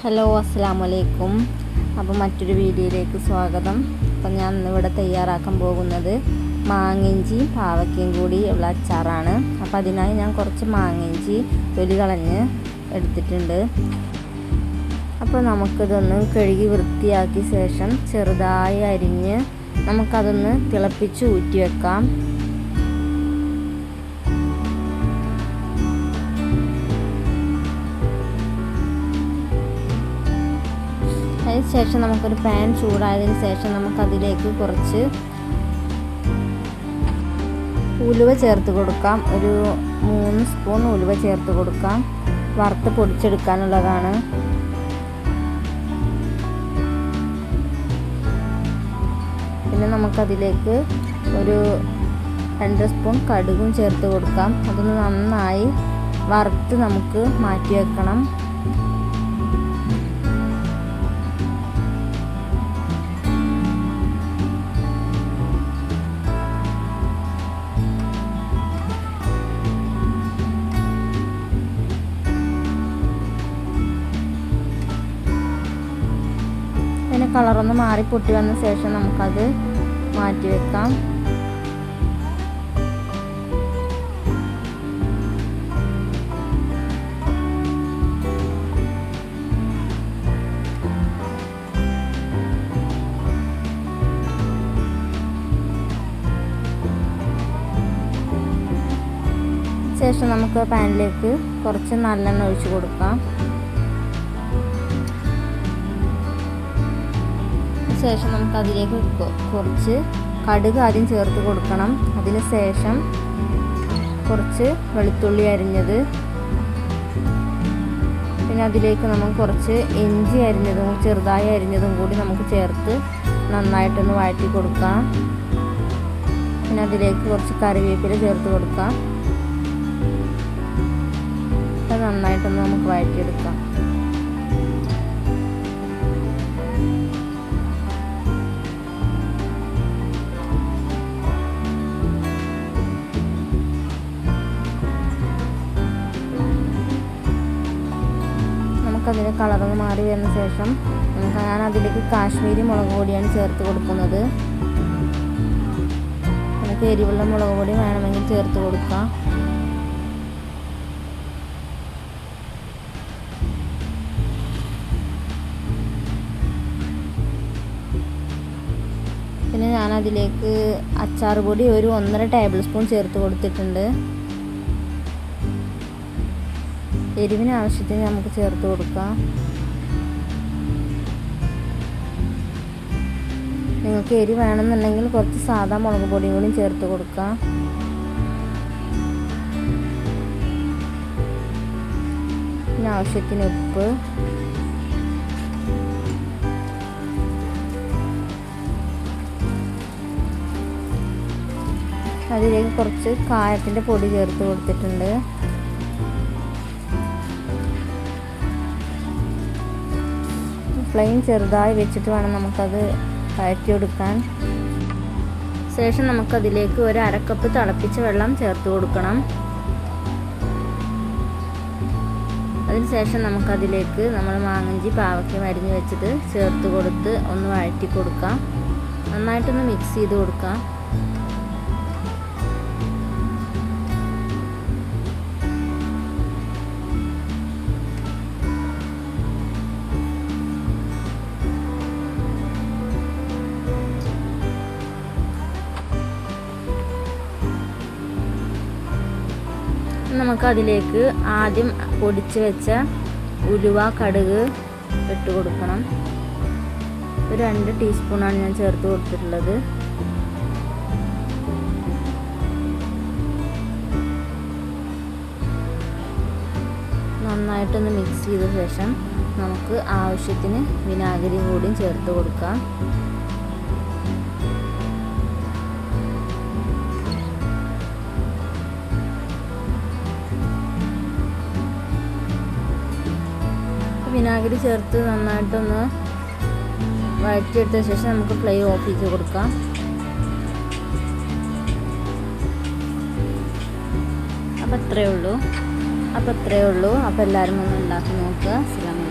Hello അസ്സാം വലൈക്കും അപ്പോൾ മറ്റൊരു വീഡിയോയിലേക്ക് സ്വാഗതം. അപ്പം ഞാൻ ഇന്നിവിടെ തയ്യാറാക്കാൻ പോകുന്നത് മാങ്ങിഞ്ചിയും പാവയ്ക്കയും കൂടി ഉള്ള അച്ചാറാണ്. അപ്പോൾ അതിനായി ഞാൻ കുറച്ച് മാങ്ങിഞ്ചി തൊലി കളഞ്ഞ് എടുത്തിട്ടുണ്ട്. അപ്പോൾ നമുക്കിതൊന്ന് കഴുകി വൃത്തിയാക്കിയ ശേഷം ചെറുതായി അരിഞ്ഞ് നമുക്കതൊന്ന് തിളപ്പിച്ച് ഊറ്റി വെക്കാം അതിന് ശേഷം നമുക്കൊരു പാൻ ചൂടായതിന് ശേഷം നമുക്കതിലേക്ക് കുറച്ച് ഉലുവ ചേർത്ത് കൊടുക്കാം. ഒരു മൂന്ന് സ്പൂൺ ഉലുവ ചേർത്ത് കൊടുക്കാം. വറുത്ത് പൊടിച്ചെടുക്കാനുള്ളതാണ്. പിന്നെ നമുക്കതിലേക്ക് ഒരു രണ്ട് സ്പൂൺ കടുകും ചേർത്ത് കൊടുക്കാം. അതൊന്ന് നന്നായി വറുത്ത് നമുക്ക് മാറ്റി വെക്കണം കളറൊന്ന് മാറി പൊട്ടി വന്ന ശേഷം നമുക്കത് മാറ്റി വെക്കാം. ശേഷം നമുക്ക് പാനിലേക്ക് കുറച്ച് നല്ലെണ്ണ ഒഴിച്ചു കൊടുക്കാം. ശേഷം നമുക്ക് അതിലേക്ക് കുറച്ച് കടുക് ആദ്യം ചേർത്ത് കൊടുക്കണം. അതിന് ശേഷം കുറച്ച് വെളുത്തുള്ളി അരിഞ്ഞത്. പിന്നെ അതിലേക്ക് നമുക്ക് കുറച്ച് ഇഞ്ചി അരിഞ്ഞതും ചെറുതായി അരിഞ്ഞതും കൂടി നമുക്ക് ചേർത്ത് നന്നായിട്ടൊന്ന് വഴറ്റി കൊടുക്കാം. പിന്നെ അതിലേക്ക് കുറച്ച് കറിവേപ്പില ചേർത്ത് കൊടുക്കാം. നന്നായിട്ടൊന്ന് നമുക്ക് വഴറ്റിയെടുക്കാം. നമുക്കതിന് കളറൊന്ന് മാറി വരുന്ന ശേഷം ഞാൻ അതിലേക്ക് കാശ്മീരി മുളക് പൊടിയാണ് ചേർത്ത് കൊടുക്കുന്നത്. നമുക്ക് എരിവുള്ള മുളക് പൊടി വേണമെങ്കിൽ ചേർത്ത് കൊടുക്കാം. പിന്നെ ഞാൻ അതിലേക്ക് അച്ചാർ പൊടി ഒരു ഒന്നര ടേബിൾ സ്പൂൺ ചേർത്ത് കൊടുത്തിട്ടുണ്ട്. എരിവിന് ആവശ്യത്തിന് നമുക്ക് ചേർത്ത് കൊടുക്കാം. നിങ്ങൾക്ക് എരി വേണമെന്നുണ്ടെങ്കിൽ കുറച്ച് സാധാ മുളക് പൊടിയും കൂടി ചേർത്ത് കൊടുക്കാം. പിന്നെ ആവശ്യത്തിന് ഉപ്പ്. അതിലേക്ക് കുറച്ച് കായത്തിന്റെ പൊടി ചേർത്ത് കൊടുത്തിട്ടുണ്ട്. ഫ്ലെയിം ചെറുതായി വെച്ചിട്ട് വേണം നമുക്കത് വഴറ്റിയെടുക്കാൻ ശേഷം നമുക്കതിലേക്ക് ഒരു അരക്കപ്പ് തിളപ്പിച്ച വെള്ളം ചേർത്ത് കൊടുക്കണം. അതിനുശേഷം നമുക്കതിലേക്ക് നമ്മൾ മാങ്ങഞ്ചി പാവയ്ക്ക മരിഞ്ഞ് വെച്ചത് ചേർത്ത് കൊടുത്ത് ഒന്ന് വഴറ്റി കൊടുക്കാം. നന്നായിട്ടൊന്ന് മിക്സ് ചെയ്ത് കൊടുക്കാം. നമുക്ക് അതിലേക്ക് ആദ്യം പൊടിച്ച് വെച്ച ഉലുവ കടുക് ഇട്ട് കൊടുക്കണം. ഒരു രണ്ട് ടീസ്പൂണാണ് ഞാൻ ചേർത്ത് കൊടുത്തിട്ടുള്ളത്. നന്നായിട്ടൊന്ന് മിക്സ് ചെയ്ത ശേഷം നമുക്ക് ആവശ്യത്തിന് വിനാഗിരി കൂടിയും ചേർത്ത് കൊടുക്കാം. വിനാഗിരി ചേർത്ത് നന്നായിട്ടൊന്ന് വഴറ്റിയെടുത്ത ശേഷം നമുക്ക് ഫ്ലെയിം ഓഫ് ചെയ്ത് കൊടുക്കാം. അപ്പം അത്രയേ ഉള്ളൂ. അപ്പം അത്രയേ ഉള്ളൂ. അപ്പം എല്ലാവരും ഒന്ന് ഉണ്ടാക്കി നോക്കുക.